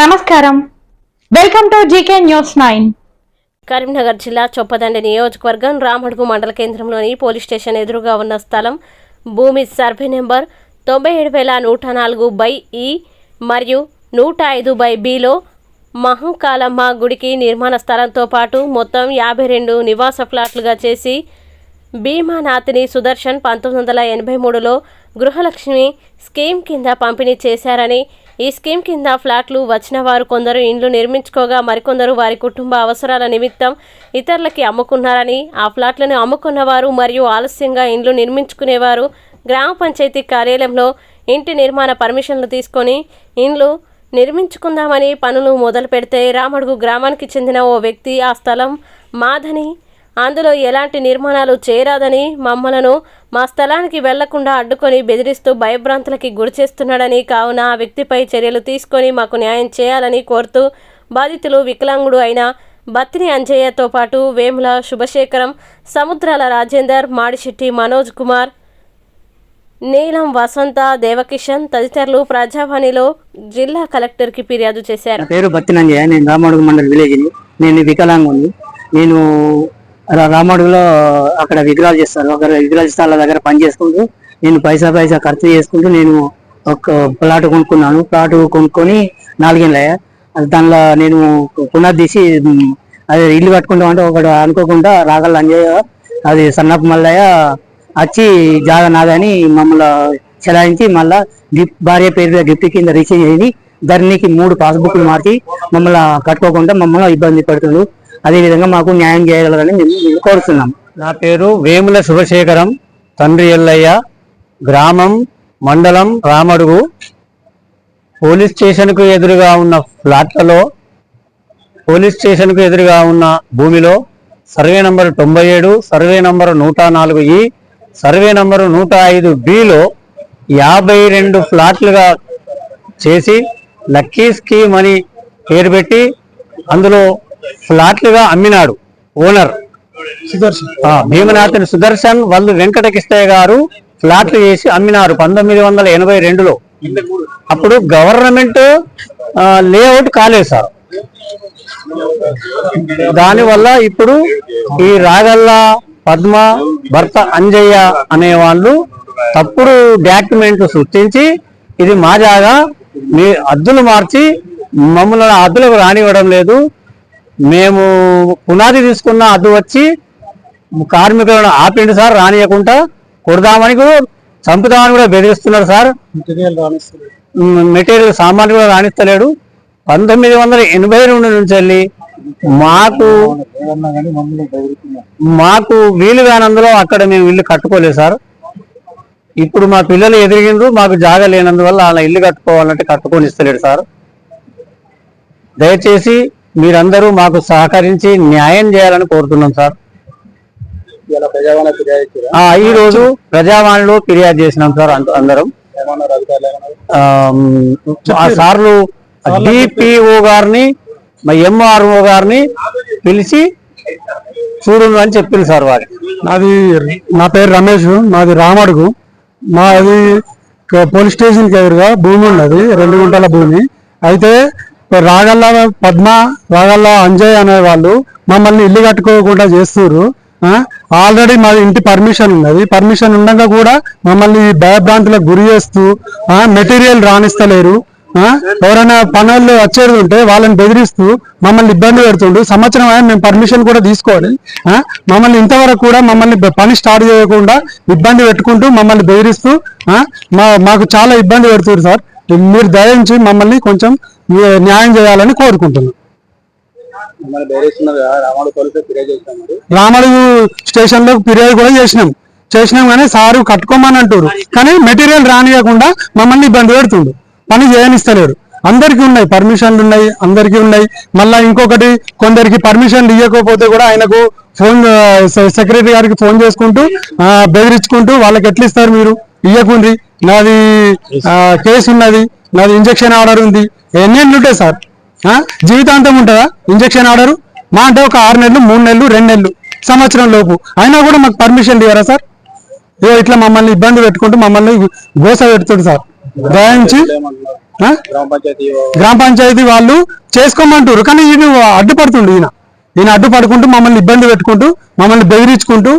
నమస్కారం. Welcome to GK news nine. Karimnagar జిల్లా చొప్పదండి నియోజకవర్గం రామడుగు మండల కేంద్రంలోని పోలీస్ స్టేషన్ ఎదురుగా ఉన్న స్థలం భూమి సర్వే నెంబర్ తొంభై ఏడు వేల నూట నాలుగు బై ఈ మరియు నూట ఐదు బై బిలో మహంకాలమ్మ గుడికి నిర్మాణ స్థలంతో పాటు మొత్తం యాభై రెండు నివాస ఫ్లాట్లుగా చేసి భీమానాథిని సుదర్శన్ పంతొమ్మిది వందల ఎనభై మూడులో గృహలక్ష్మి స్కీమ్ కింద పంపిణీ చేశారని ఈ స్కీమ్ కింద ఫ్లాట్లు వచ్చిన వారు కొందరు ఇండ్లు నిర్మించుకోగా మరికొందరు వారి కుటుంబ అవసరాల నిమిత్తం ఇతరులకి అమ్ముకున్నారని ఆ ఫ్లాట్లను అమ్ముకున్నవారు మరియు ఆలస్యంగా ఇండ్లు నిర్మించుకునేవారు గ్రామ పంచాయతీ కార్యాలయంలో ఇంటి నిర్మాణ పర్మిషన్లు తీసుకొని ఇండ్లు నిర్మించుకుందామని పనులు మొదలు పెడితే రామడుగు గ్రామానికి చెందిన ఓ వ్యక్తి ఆ స్థలం మాదని అందులో ఎలాంటి నిర్మాణాలు చేరాదని మమ్మలను మా స్థలానికి వెళ్ళకుండా అడ్డుకొని బెదిరిస్తూ భయభ్రాంతులకి గురిచేస్తున్నాడని కావున ఆ వ్యక్తిపై చర్యలు తీసుకొని మాకు న్యాయం చేయాలని కోరుతూ బాధితులు వికలాంగుడు అయిన బత్తిని అంజయ్యతో పాటు వేముల శుభశేఖరం సముద్రాల రాజేందర్ మాడిశెట్టి మనోజ్ కుమార్ నీలం వసంత దేవకిషన్ తదితరులు ప్రజావాణిలో జిల్లా కలెక్టర్కి ఫిర్యాదు చేశారు. పేరు బత్తినంజయ్య నేను రామడుగు మండల్ విలేజ్ నేను వికలాంగుని. నేను రామడుగులో అక్కడ విగ్రహాలు చేస్తారు. అక్కడ చేస్తే వాళ్ళ దగ్గర పని చేసుకుంటూ నేను పైసా పైసా ఖర్చు చేసుకుంటూ నేను ఒక ప్లాట్ కొనుక్కున్నాను. ప్లాట్ కొనుక్కొని నాలుగేళ్ళయ్యా అది దానిలో నేను పునర్దీసి అది ఇల్లు ఇల్లు కట్టుకుంటామంటే ఒకడు అనుకోకుండా రాగల అంజయ్య. అది సన్నపు మల్లయ్య వచ్చి జాగ నాదని మమ్మల్ని చెలాయించి మళ్ళా గిఫ్ట్ భార్య పేరు మీద గిఫ్ట్ కింద రిసీవ్ చేసి ధరణికి మూడు పాస్బుక్లు మార్చి మమ్మల్ని కట్టుకోకుండా మమ్మల్ని ఇబ్బంది పెడుతుంది అదేవిధంగా మాకు న్యాయం చేయగలరని మేము మేము కోరుతున్నాం నా పేరు వేముల శుభశేఖరం తండ్రి ఎల్లయ్య గ్రామం మండలం రామడుగు. పోలీస్ స్టేషన్కు ఎదురుగా ఉన్న ఫ్లాట్లలో పోలీస్ స్టేషన్కు ఎదురుగా ఉన్న భూమిలో సర్వే నంబర్ తొంభై ఏడు సర్వే నంబర్ నూట నాలుగు ఈ సర్వే నంబరు నూట ఐదు బిలో యాభై రెండు ఫ్లాట్లుగా చేసి లక్కీ స్కీమ్ అని పేరు పెట్టి అందులో ఫ్లాట్లుగా అమ్మినాడు. ఓనర్ భీమనాథన్ సుదర్శన్ వాళ్ళు వెంకటకృష్ణయ్య గారు ఫ్లాట్లు చేసి అమ్మినారు పంతొమ్మిది వందల ఎనభై రెండులో. అప్పుడు గవర్నమెంట్ లేఅవుట్ కాలేదు సార్. దానివల్ల ఇప్పుడు ఈ రాగల్ల పద్మ భర్త అంజయ్య అనే వాళ్ళు తప్పుడు డాక్యుమెంట్లు సృష్టించి ఇది మా జాగా మీ అద్దులు మార్చి మమ్మల్ని అద్దులకు రానివ్వడం లేదు. మేము పునాది తీసుకున్న అద్దు వచ్చి కార్మికులను ఆపిండి సార్ రానియకుండా కొడదామని కూడా చంపుదామని కూడా బెదిరిస్తున్నారు సార్. మెటీరియల్ సామాన్లు కూడా రాణిస్తలేడు. పంతొమ్మిది వందల ఎనభై రెండు నుంచి వెళ్ళి మాకు మాకు వీలు కానందులో అక్కడ మేము ఇల్లు కట్టుకోలేదు సార్. ఇప్పుడు మా పిల్లలు ఎదిరిగిండ్రు మాకు జాగా లేనందువల్ల అలా ఇల్లు కట్టుకోవాలంటే కట్టుకొని ఇస్తలేడు సార్. దయచేసి మీరందరూ మాకు సహకరించి న్యాయం చేయాలని కోరుతున్నాం సార్. ఆ, ఈ రోజు ప్రజావాణిలో ఫిర్యాదు చేసినాం సార్ అందరం. ఆ, ఆ సార్లు డిపిఓ గారిని మా ఎంఆర్ఓ గారిని పిలిచి చూడండి అని చెప్పింది సార్ వారి నాది నా పేరు రమేష్ మాది రామడుగు. మాది పోలీస్ స్టేషన్కి ఎదురుగా భూమి ఉన్నది రెండు గుంటల భూమి. అయితే రాగల్ల పద్మ రాగల్ల అంజయ్ అనే వాళ్ళు మమ్మల్ని ఇల్లు కట్టుకోకుండా చేస్తున్నారు ఆల్రెడీ మా ఇంటి పర్మిషన్ ఉన్నది. పర్మిషన్ ఉండగా కూడా మమ్మల్ని భయభ్రాంతులకు గురి చేస్తూ మెటీరియల్ రాణిస్తలేరు. ఎవరైనా పనులు వచ్చేది ఉంటే వాళ్ళని బెదిరిస్తూ మమ్మల్ని ఇబ్బంది పెడుతుండు సంవత్సరం అయినా మేము పర్మిషన్ కూడా తీసుకోవాలి. మమ్మల్ని ఇంతవరకు కూడా మమ్మల్ని పని స్టార్ట్ చేయకుండా ఇబ్బంది పెట్టుకుంటూ మమ్మల్ని బెదిరిస్తూ మా మాకు చాలా ఇబ్బంది పెడుతుంది సార్. మీరు దయించి మమ్మల్ని కొంచెం న్యాయం చేయాలని కోరుకుంటున్నాం. రామడుగు స్టేషన్లో ఫిర్యాదు కూడా చేసినాం. చేసినాం కానీ సారు కట్టుకోమని అంటారు కానీ మెటీరియల్ రానియకుండా మమ్మల్ని ఇబ్బంది పెడుతుండు. పని చేయనిస్తలేడు అందరికీ ఉన్నాయి పర్మిషన్లు ఉన్నాయి అందరికీ ఉన్నాయి. మళ్ళా ఇంకొకటి కొందరికి పర్మిషన్లు ఇవ్వకపోతే కూడా ఆయనకు ఫోన్ సెక్రటరీ గారికి ఫోన్ చేసుకుంటూ బెదిరించుకుంటూ వాళ్ళకి ఎట్లా ఇస్తారు మీరు? ఇవ్వకుండ్రి నాది కేసు ఉన్నది నాది ఇంజక్షన్ ఆర్డర్ ఉంది. ఎన్ని ఉంటాయి సార్? ఆ? జీవితాంతం ఉంటుందా? Injection order? మా అంటే ఒక ఆరు నెలలు మూడు నెలలు రెండు నెలలు సంవత్సరం లోపు. అయినా కూడా మాకు పర్మిషన్ ఇవ్వరా సార్? ఏ ఇట్లా మమ్మల్ని ఇబ్బంది పెట్టుకుంటూ మమ్మల్ని గోస పెడుతుంది సార్. దయించి గ్రామ పంచాయతీ వాళ్ళు చేసుకోమంటారు కానీ ఈయన అడ్డుపడుతుండు ఈయన. ఈయన అడ్డుపడుకుంటూ మమ్మల్ని ఇబ్బంది పెట్టుకుంటూ మమ్మల్ని బెదిరించుకుంటూ.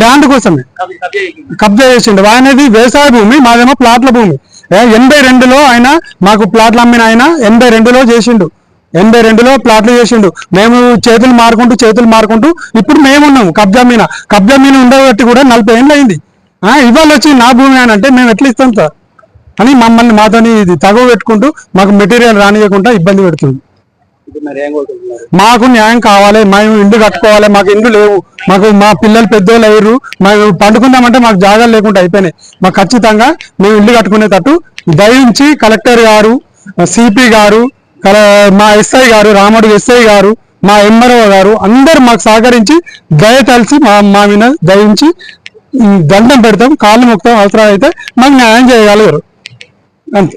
ల్యాండ్ కోసమే. కబ్జా చేసిండు. ఆయనది వ్యవసాయ భూమి మాదేమో ప్లాట్ల భూమి. ఎనభై రెండులో ఆయన మాకు ప్లాట్లు అమ్మిన ఆయన ఎనభై రెండులో చేసిండు. ఎనభై రెండులో ప్లాట్లు చేసిండు. మేము చేతులు మారుకుంటూ చేతులు మారుకుంటూ ఇప్పుడు మేమున్నాము కబ్జా మీన. కబ్జా మీన ఉండబట్టి కూడా నలభై ఏళ్ళు అయింది. ఆ, ఇవాళ వచ్చి నా భూమి అని అంటే మేము ఎట్లా ఇస్తాం సార్? అని మమ్మల్ని మాతోని ఇది తగవ పెట్టుకుంటూ మాకు మెటీరియల్ రానియకుండా ఇబ్బంది పెడుతుంది. మాకు న్యాయం కావాలి మేము ఇండ్లు కట్టుకోవాలి మాకు ఇండ్లు లేవు. మాకు మా పిల్లలు పెద్దోళ్ళు అయ్యారు. మేము పండుకుందామంటే మాకు జాగాలు లేకుండా అయిపోయినాయి. మాకు ఖచ్చితంగా మేము ఇల్లు కట్టుకునేటట్టు దయించి కలెక్టర్ గారు సిపి గారు కల- మా ఎస్ఐ గారు రాముడు ఎస్ఐ గారు మా ఎంఆర్ఓ గారు అందరు మాకు సహకరించి దయ తలిసి మా మా మీద దయించి దండం పెడతాం కాళ్ళు మొక్తాం అవసరం అయితే మాకు న్యాయం చేయగలరు అంతే.